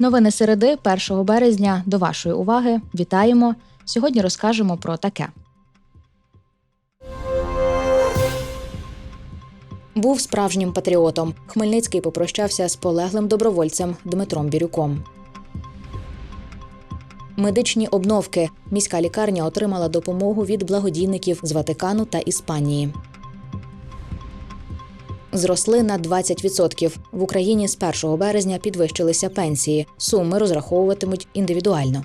Новини середи 1 березня до вашої уваги. Вітаємо! Сьогодні розкажемо про таке. Був справжнім патріотом. Хмельницький попрощався з полеглим добровольцем Дмитром Бірюком. Медичні обновки. Міська лікарня отримала допомогу від благодійників з Ватикану та Іспанії. Зросли на 20%. В Україні з 1 березня підвищилися пенсії. Суми розраховуватимуть індивідуально.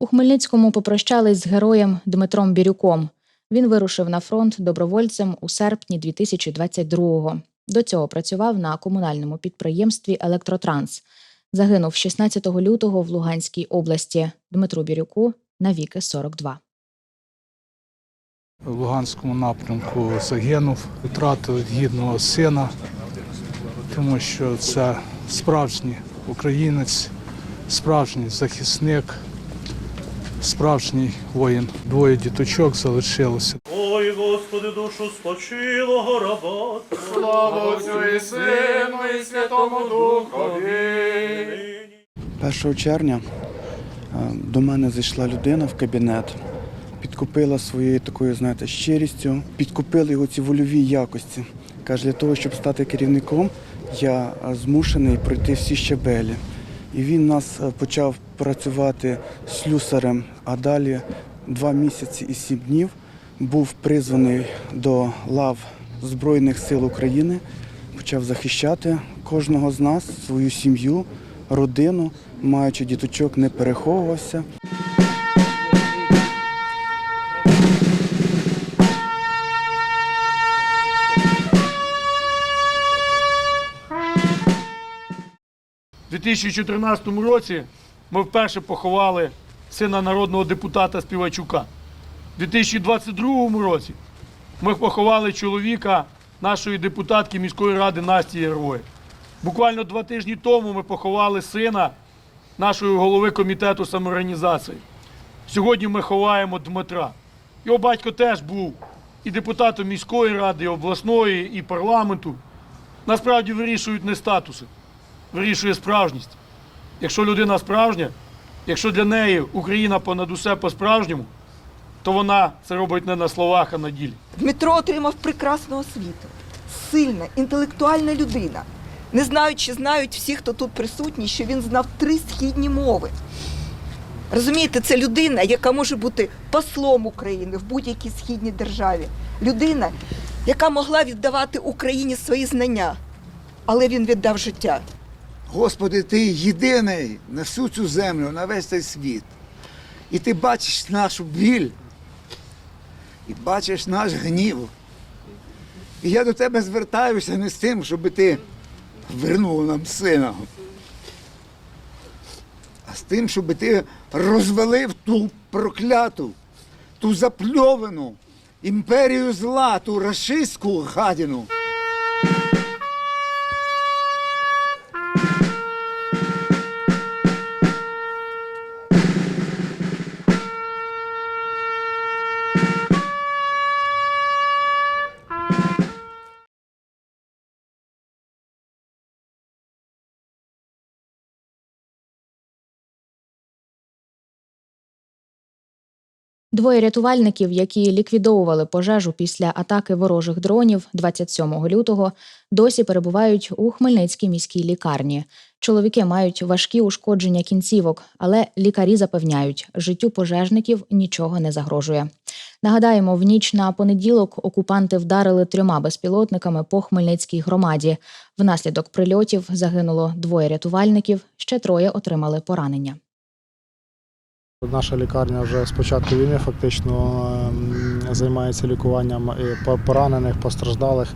У Хмельницькому попрощались з героєм Дмитром Бірюком. Він вирушив на фронт добровольцем у серпні 2022-го. До цього працював на комунальному підприємстві Електротранс. Загинув 16 лютого в Луганській області. Дмитру Бірюку навіки 42. в Луганському напрямку загинув, втратив гідного сина, тому що це справжній українець, справжній захисник, справжній воїн. Двоє діточок залишилося. Ой, Господи, душу спочилого раба. Слава Отцю і Сину і Святому Духові. 1 червня е, до мене зайшла людина в кабінет, підкупила своєю такою, знаєте, щирістю, підкупила його ці вольові якості. Каже, для того, щоб стати керівником, я е, змушений пройти всі щабелі. І він нас е, почав працювати слюсарем, а далі два місяці і сім днів був призваний до лав Збройних сил України, почав захищати кожного з нас, свою сім'ю, родину, маючи діточок, не переховувався. У 2014 році ми вперше поховали сина народного депутата Співачука. У 2022 році ми поховали чоловіка нашої депутатки міської ради Насті Герої. Буквально два тижні тому ми поховали сина нашої голови комітету самоорганізації. Сьогодні ми ховаємо Дмитра. Його батько теж був і депутатом міської ради, і обласної, і парламенту. Насправді вирішують не статуси, вирішує справжність. Якщо людина справжня, якщо для неї Україна понад усе по-справжньому, то вона це робить не на словах, а на ділі. Дмитро отримав прекрасну освіту. Сильна, інтелектуальна людина. Не знаю, чи знають всі, хто тут присутній, що він знав три східні мови. Розумієте, це людина, яка може бути послом України в будь-якій східній державі. Людина, яка могла віддавати Україні свої знання, але він віддав життя. Господи, ти єдиний на всю цю землю, на весь цей світ. І ти бачиш нашу біль, і бачиш наш гнів. І я до тебе звертаюся не з тим, щоб ти вернув нам сина, а з тим, щоб ти розвалив ту прокляту, ту запльовану імперію зла, ту рашистську гадіну. Двоє рятувальників, які ліквідовували пожежу після атаки ворожих дронів 27 лютого, досі перебувають у Хмельницькій міській лікарні. Чоловіки мають важкі ушкодження кінцівок, але лікарі запевняють, життю пожежників нічого не загрожує. Нагадаємо, в ніч на понеділок окупанти вдарили трьома безпілотниками по Хмельницькій громаді. Внаслідок прильотів загинуло двоє рятувальників, ще троє отримали поранення. Наша лікарня вже з початку війни фактично ем, займається лікуванням поранених, постраждалих.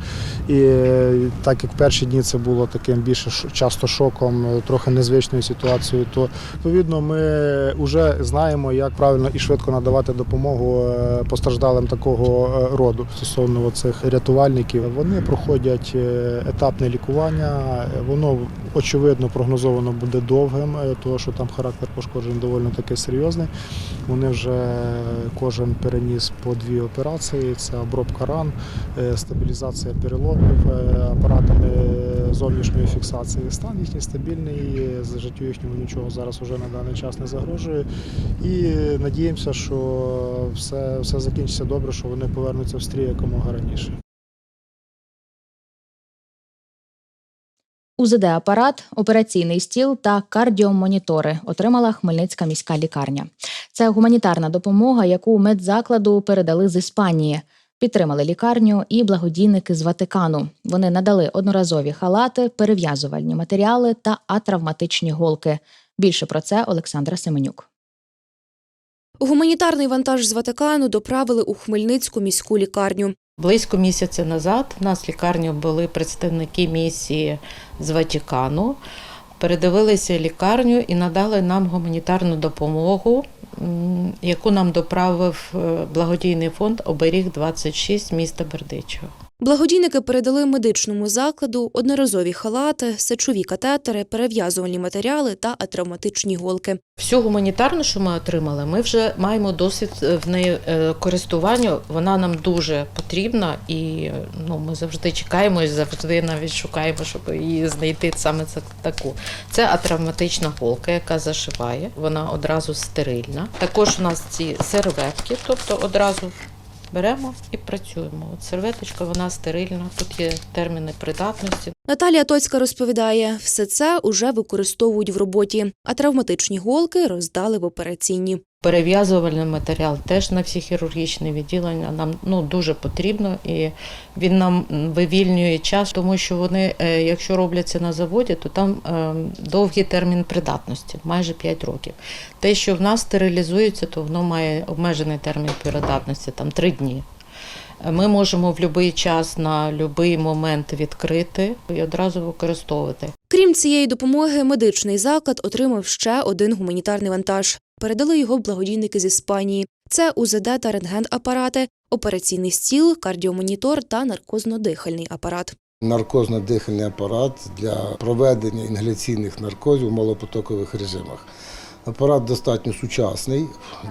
І е, так як перші дні це було таким більше часто шоком, е, трохи незвичною ситуацією, то відповідно ми вже знаємо, як правильно і швидко надавати допомогу е, постраждалим такого е, роду стосовно цих рятувальників. Вони проходять е, етапне лікування. Е, Воно очевидно прогнозовано буде довгим, е, тому що там характер пошкоджень доволі таки серйозний. Вони вже кожен переніс по дві операції: це обробка ран, е, стабілізація переломів е, апаратами зовнішньої фіксації. Стан їхній стабільний, е, з життю їхньому нічого зараз уже на даний час не загрожує. І надіємося, що все, все закінчиться добре, що вони повернуться в стрій якомога раніше. УЗД-апарат, операційний стіл та кардіомонітори отримала Хмельницька міська лікарня. Це гуманітарна допомога, яку медзакладу передали з Іспанії. Підтримали лікарню і благодійники з Ватикану. Вони надали одноразові халати, перев'язувальні матеріали та атравматичні голки. Більше про це Олександра Семенюк. Гуманітарний вантаж з Ватикану доправили у Хмельницьку міську лікарню. Близько місяця назад в нас в лікарні були представники місії з Ватикану, передивилися лікарню і надали нам гуманітарну допомогу, яку нам доправив е, благодійний фонд Оберіг 26 міста Бердичево. Благодійники передали медичному закладу одноразові халати, сечові катетери, перев'язувальні матеріали та травматичні голки. Всю гуманітарну, що ми отримали, ми вже маємо досвід е, в неї е, користування. Вона нам дуже потрібна, і ну ми завжди чекаємо завжди навіть шукаємо, щоб її знайти саме це таку. Це атравматична голка, яка зашиває. Вона одразу стерильна. Також у нас ці серветки, тобто одразу. Беремо і працюємо. От серветочка, вона стерильна. Тут є терміни придатності. Наталія Тоцька розповідає, все це уже використовують в роботі, а травматичні голки роздали в операційні. Перев'язувальний матеріал теж на всі хірургічні відділення нам ну дуже потрібно, і він нам вивільнює час, тому що вони, е, якщо робляться на заводі, то там е, довгий термін придатності, майже 5 років. Те, що в нас стерилізується, то воно має обмежений термін придатності, там 3 дні. Ми можемо в будь-який час на будь-який момент відкрити і одразу використовувати. Крім цієї допомоги, медичний заклад отримав ще один гуманітарний вантаж. Передали його благодійники з Іспанії. Це УЗД та рентген-апарати, операційний стіл, кардіомонітор та наркозно-дихальний апарат. наркозно-дихальний апарат для проведення інгаляційних наркозів в малопотокових режимах. Апарат достатньо сучасний,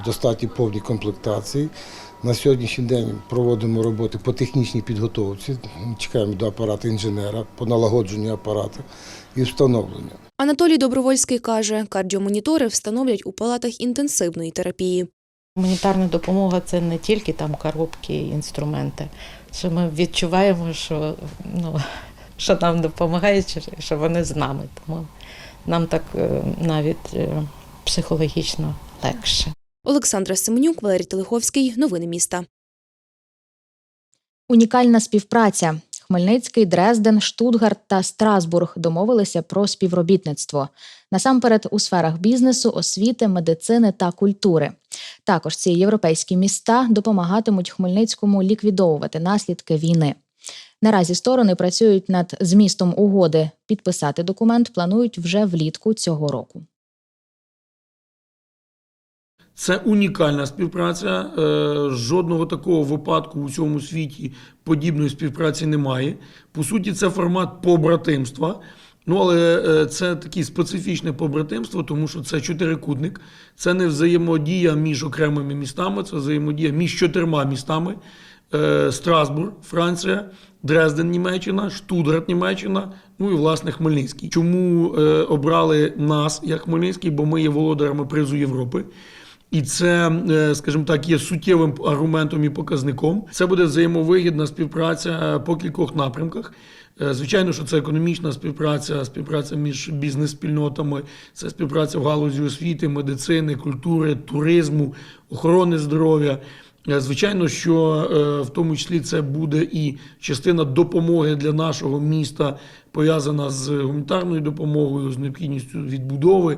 достатньо повній комплектації. На сьогоднішній день проводимо роботи по технічній підготовці. Чекаємо до апарату інженера по налагодженню апарату і встановленню. Анатолій Добровольський каже, кардіомонітори встановлять у палатах інтенсивної терапії. Гуманітарна допомога це не тільки там коробки і інструменти. Що ми відчуваємо, що, ну, що нам допомагають, що- вони з нами. Тому нам так е, навіть е, психологічно легше. Олександра Семенюк, Валерій Телеховський. Новини міста. Унікальна співпраця. Хмельницький, Дрезден, Штутгарт та Страсбург домовилися про співробітництво насамперед у сферах бізнесу, освіти, медицини та культури. Також ці європейські міста допомагатимуть Хмельницькому ліквідовувати наслідки війни. Наразі сторони працюють над змістом угоди. Підписати документ планують вже влітку цього року. Це унікальна співпраця. Е, Жодного такого випадку у цьому світі подібної співпраці немає. По суті, це формат побратимства. Ну, але е, це таке специфічне побратимство, тому що це чотирикутник. Це не взаємодія між окремими містами, це взаємодія між чотирма містами: Е, Страсбург, Франція, Дрезден, Німеччина, Штутгарт, Німеччина, ну і власне Хмельницький. Чому обрали нас як Хмельницький? Бо ми є володарями призу Європи. І це, е, скажімо так, є суттєвим аргументом і показником. Це буде взаємовигідна співпраця по кількох напрямках. Е, Звичайно, що це економічна співпраця, співпраця між бізнес-спільнотами, це співпраця в галузі освіти, медицини, культури, туризму, охорони здоров'я. Е, Звичайно, що е, в тому числі це буде і частина допомоги для нашого міста, пов'язана з гуманітарною допомогою, з необхідністю відбудови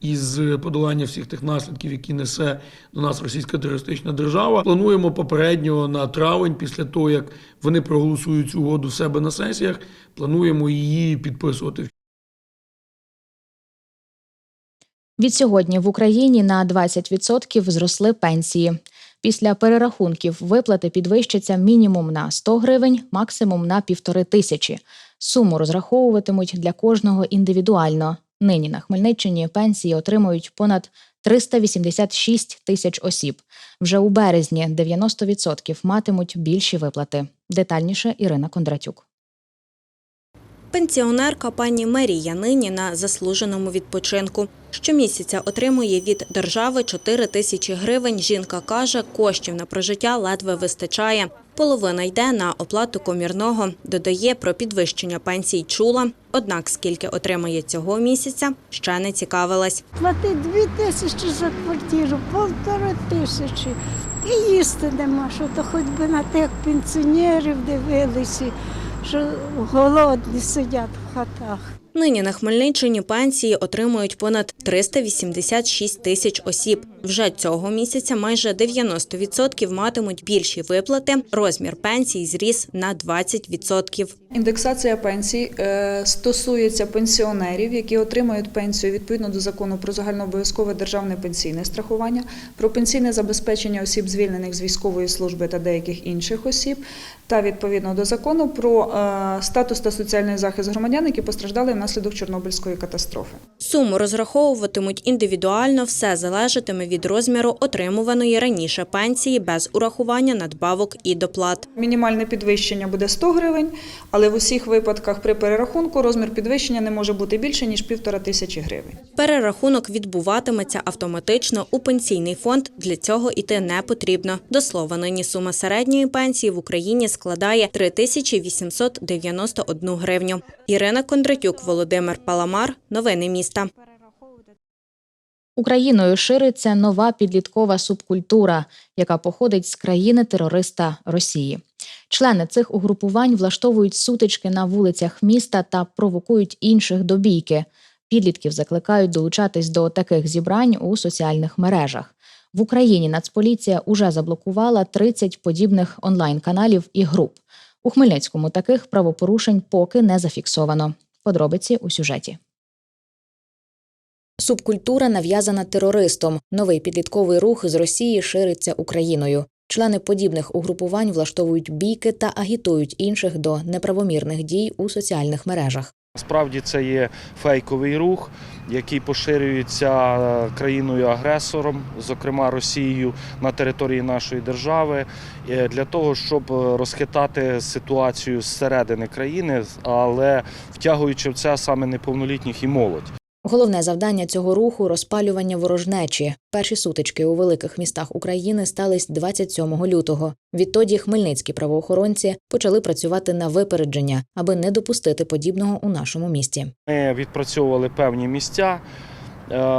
і з подолання всіх тих наслідків, які несе до нас російська терористична держава. Плануємо попередньо на травень, після того як вони проголосують цю угоду в себе на сесіях. Плануємо її підписувати Відсьогодні в Україні на 20% зросли пенсії. Після перерахунків виплати підвищаться мінімум на 100 гривень, максимум на півтори тисячі. Суму розраховуватимуть для кожного індивідуально. Нині на Хмельниччині пенсії отримують понад 386 тисяч осіб. Вже у березні 90% матимуть більші виплати. Детальніше Ірина Кондратюк. Пенсіонерка пані Марія нині на заслуженому відпочинку. Щомісяця отримує від держави 4 тисячі гривень. Жінка каже, коштів на прожиття ледве вистачає. Половина йде на оплату комірного. Додає, про підвищення пенсій чула. Однак, скільки отримає цього місяця, ще не цікавилась. Плати дві тисячі за квартиру, полтори тисячі. І їсти нема, що то хоч би на тих пенсіонерів дивилися, що голодні сидять в хатах. Нині на Хмельниччині пенсії отримують понад 386 тисяч осіб. Вже цього місяця майже 90% матимуть більші виплати. Розмір пенсій зріс на 20%. Індексація пенсій е, стосується пенсіонерів, які отримують пенсію відповідно до закону про загальнообов'язкове державне пенсійне страхування, про пенсійне забезпечення осіб, звільнених з військової служби та деяких інших осіб, та відповідно до закону про е, статус та соціальний захист громадян, які постраждали внаслідок Чорнобильської катастрофи. Суму розраховуватимуть індивідуально, все залежатиме від розміру отримуваної раніше пенсії без урахування надбавок і доплат. Мінімальне підвищення буде 100 гривень, але в усіх випадках при перерахунку розмір підвищення не може бути більше ніж півтора тисячі гривень. Перерахунок відбуватиметься автоматично у пенсійний фонд. Для цього іти не потрібно. До слова, нині сума середньої пенсії в Україні складає 3891 гривню. Ірина Кондратюк, Володимир Паламар. Новини міста. Україною шириться нова підліткова субкультура, яка походить з країни терориста Росії. Члени цих угрупувань влаштовують сутички на вулицях міста та провокують інших до бійки. Підлітків закликають долучатись до таких зібрань у соціальних мережах. В Україні Нацполіція уже заблокувала 30 подібних онлайн-каналів і груп. У Хмельницькому таких правопорушень поки не зафіксовано. Подробиці у сюжеті. Субкультура нав'язана терористом. Новий підлітковий рух з Росії шириться Україною. Члени подібних угрупувань влаштовують бійки та агітують інших до неправомірних дій у соціальних мережах. Справді це є фейковий рух, який поширюється е, країною-агресором, зокрема Росією, на території нашої держави, е, для того, щоб е, розхитати ситуацію зсередини країни, але втягуючи в це саме неповнолітніх і молодь. Головне завдання цього руху розпалювання ворожнечі. Перші сутички у великих містах України стались 27 лютого. Відтоді хмельницькі правоохоронці почали працювати на випередження, аби не допустити подібного у нашому місті. Ми відпрацьовували певні місця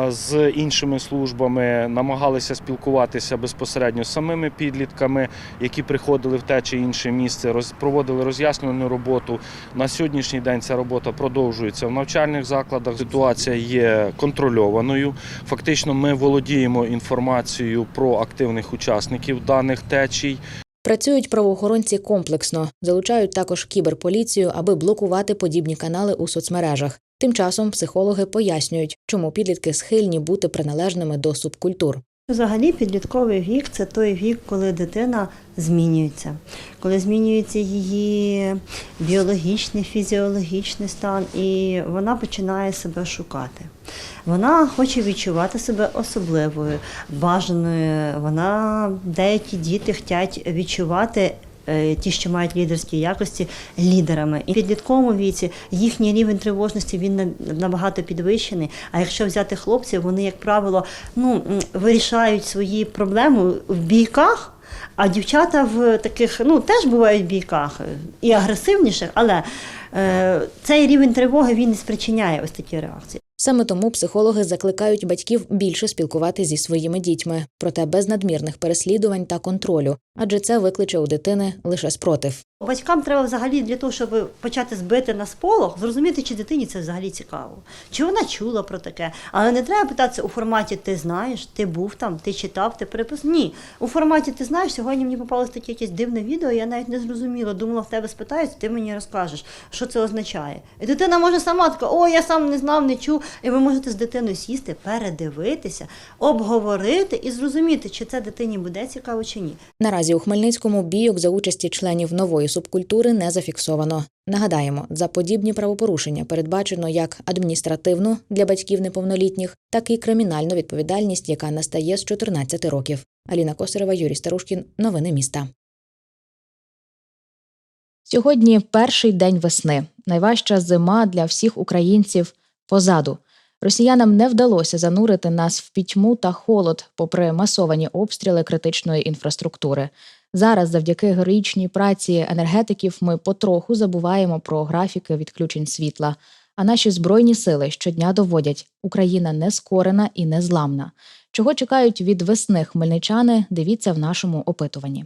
з іншими службами, намагалися спілкуватися безпосередньо з самими підлітками, які приходили в те чи інше місце, проводили роз'яснювальну роботу. На сьогоднішній день ця робота продовжується в навчальних закладах. Ситуація є контрольованою. Фактично, ми володіємо інформацією про активних учасників даних течій. Працюють правоохоронці комплексно, залучають також кіберполіцію, аби блокувати подібні канали у соцмережах. Тим часом психологи пояснюють, чому підлітки схильні бути приналежними до субкультур. Взагалі, підлітковий вік це той вік, коли дитина змінюється, коли змінюється її біологічний, фізіологічний стан, і вона починає себе шукати. Вона хоче відчувати себе особливою, бажаною. Вона деякі діти хочуть відчувати. Е, Ті, що мають лідерські якості, лідерами. І в підлітковому віці їхній рівень тривожності він на- набагато підвищений. А якщо взяти хлопців, вони, як правило, ну, вирішають свої проблеми в бійках, а дівчата в таких, ну, теж бувають в бійках е, і агресивніших, але е, цей рівень тривоги він і спричиняє ось такі реакції. Саме тому психологи закликають батьків більше спілкувати зі своїми дітьми, проте без надмірних переслідувань та контролю, адже це викличе у дитини лише спротив. Батькам треба взагалі для того, щоб почати збити на сполох, зрозуміти, чи дитині це взагалі цікаво. Чи вона чула про таке. Але не треба питатися у форматі ти знаєш, ти був там, ти читав, ти перепис. Ні. У форматі ти знаєш, сьогодні мені попалось таке якесь дивне відео, я навіть не зрозуміла. Думала, в тебе спитають, ти мені розкажеш, що це означає. І дитина може сама така, о, я сам не знав, не чув. І ви можете з дитиною сісти, передивитися, обговорити і зрозуміти, чи це дитині буде цікаво чи ні. Наразі у Хмельницькому бійок за участі членів нової субкультури не зафіксовано. Нагадаємо, за подібні правопорушення передбачено як адміністративну для батьків неповнолітніх, так і кримінальну відповідальність, яка настає з 14 років. Аліна Косарева, Юрій Старушкін. Новини міста. Сьогодні перший день весни. Найважча зима для всіх українців позаду. Росіянам не вдалося занурити нас в пітьму та холод, попри масовані обстріли критичної інфраструктури. Зараз, завдяки героїчній праці енергетиків, ми потроху забуваємо про графіки відключень світла. А наші збройні сили щодня доводять, Україна не скорена і не зламна. Чого чекають від весни хмельничани? Дивіться в нашому опитуванні.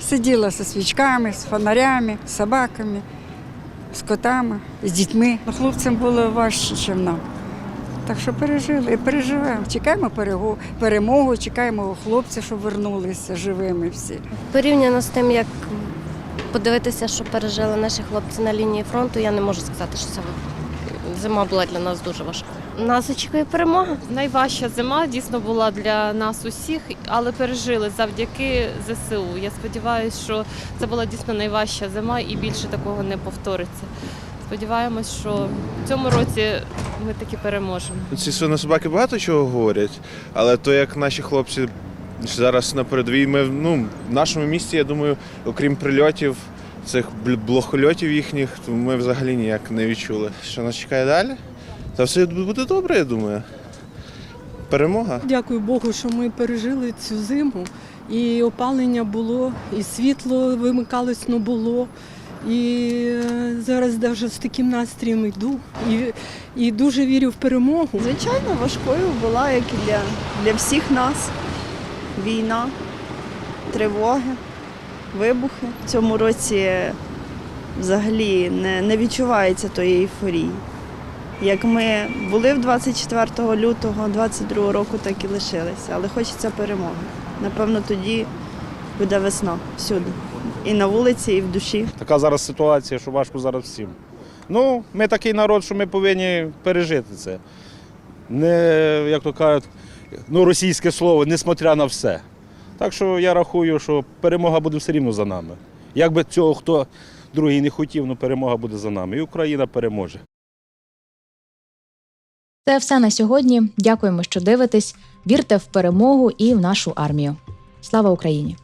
Сиділа зі свічками, з фонарями, з собаками, з котами, з дітьми. Хлопцям було важче, ніж нам. Так що пережили переживемо. Чекаємо перегу- перемогу, чекаємо хлопців, щоб вернулися живими всі. Порівняно з тим, як подивитися, що пережили наші хлопці на лінії фронту, я не можу сказати, що це зима була для нас дуже важка. Нас очікує перемога. Найважча зима дійсно була для нас усіх, але пережили завдяки ЗСУ. Я сподіваюся, що це була дійсно найважча зима і більше такого не повториться. Сподіваємось, що в цьому році ми таки переможемо. Ці свинособаки багато чого говорять, але то, як наші хлопці зараз на передовій, ми ну, в нашому місті, я думаю, окрім прильотів, цих бл- блохольотів їхніх, то ми взагалі ніяк не відчули. Що нас чекає далі? Та все буде добре, я думаю. Перемога. Дякую Богу, що ми пережили цю зиму. І опалення було, і світло вимикалось, но було. І зараз навіть з таким настроєм йду. І, і дуже вірю в перемогу. Звичайно, важкою була, як і для, для всіх нас. Війна, тривоги, вибухи. В цьому році взагалі не, не відчувається тої ейфорії. Як ми були в 24 лютого 22 року, так і лишилися. Але хочеться перемоги. Напевно, тоді буде весна всюди. І на вулиці, і в душі. Така зараз ситуація, що важко зараз всім. Ну, ми такий народ, що ми повинні пережити це. Не, як то кажуть, ну, російське слово, несмотря на все. Так що я рахую, що перемога буде все рівно за нами. Як би цього хто другий не хотів, ну перемога буде за нами. І Україна переможе. Це все на сьогодні. Дякуємо, що дивитесь. Вірте в перемогу і в нашу армію. Слава Україні!